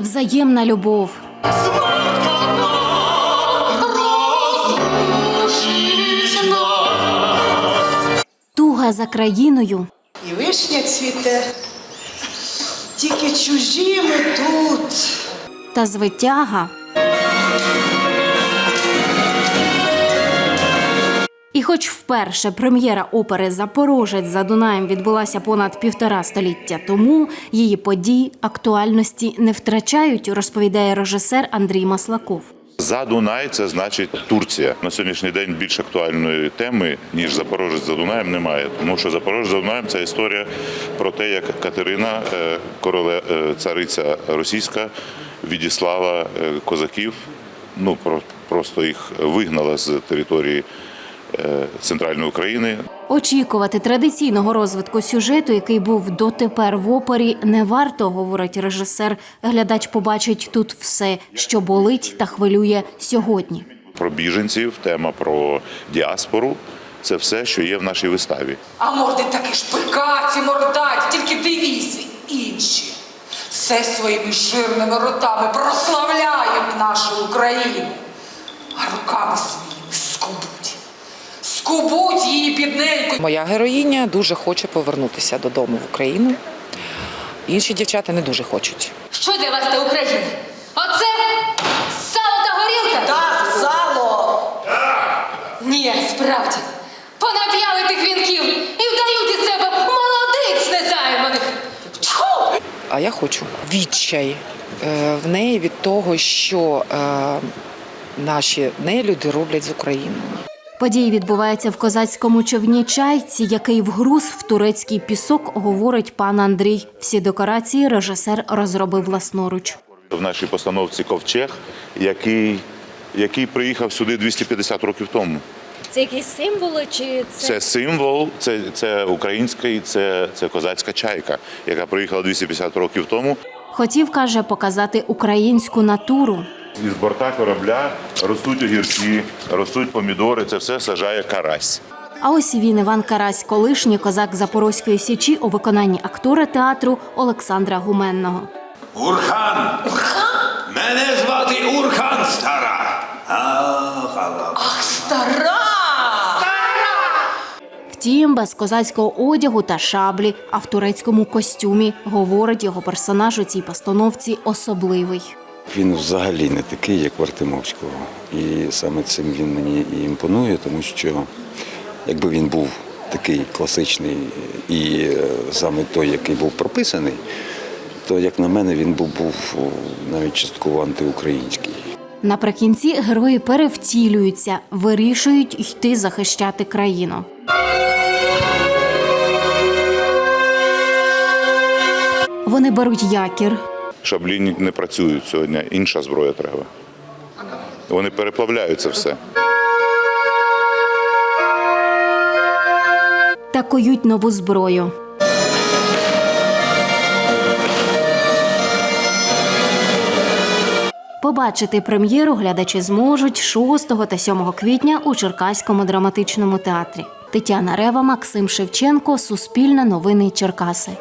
Взаємна любов. Туга за країною. І вишня цвіте, тільки чужі ми тут. та звитяга. І хоч вперше прем'єра опери Запорожець за Дунаєм відбулася понад півтора століття тому, її події актуальності не втрачають, розповідає режисер Андрій Маслаков. За Дунай це значить Турція. На сьогоднішній день більш актуальної теми, ніж Запорожець за Дунаєм, немає. Тому що Запорожець за Дунаєм це історія про те, як Катерина, е, короле, е, цариця російська, відіслала е, козаків, ну про- просто їх вигнала з території центральної України. Очікувати традиційного розвитку сюжету, який був дотепер в опері, не варто, говорить режисер. Глядач побачить тут все, що болить та хвилює сьогодні. Про біженців, тема про діаспору це все, що є в нашій виставі. А морди такі ж пикаті, мордаті, тільки дивіться, інші. Все своїми жирними ротами прославляють нашу Україну, а руками своїми скубуть. Скубуть її бідненько. Моя героїня дуже хоче повернутися додому в Україну. Інші дівчата не дуже хочуть. Що для вас та Україна? Оце сало та горілка? Так, сало. Ні, справді. Понап'яли тих вінків і вдають із себе молодиць незайманих. Тьху! А я хочу відчай е, в неї від того, що е, наші нелюди роблять з Україною. Події відбуваються в козацькому човні чайці, який вгруз в турецький пісок, говорить пан Андрій. Всі декорації режисер розробив власноруч. В нашій постановці Ковчег, який, який приїхав сюди 250 років тому. Це якісь символи чи Це символ, це, це український, це, це козацька чайка, яка приїхала 250 років тому. хотів, каже, показати українську натуру. Із борта корабля ростуть огірці, ростуть помідори. Це все сажає карась. А ось і він Іван Карась, колишній козак Запорозької січі у виконанні актора театру Олександра Гуменного. Урхан! Урхан? Мене звати Урхан Стара. Ах, ах. Стара! Втім, без козацького одягу та шаблі, а в турецькому костюмі, говорить його персонаж у цій постановці особливий. Він взагалі не такий, як в Артемовського. І саме цим він мені і імпонує, тому що якби він був такий класичний і е, саме той, який був прописаний, то, як на мене, він був, був навіть частково антиукраїнський. Наприкінці герої перевтілюються, вирішують йти захищати країну. Вони беруть якір, Шаблі не працюють сьогодні. Інша зброя треба. Вони переплавляють це все. та коють нову зброю. Побачити прем'єру глядачі зможуть 6 та 7 квітня у Черкаському драматичному театрі. Тетяна Рева, Максим Шевченко, Суспільне новини Черкаси.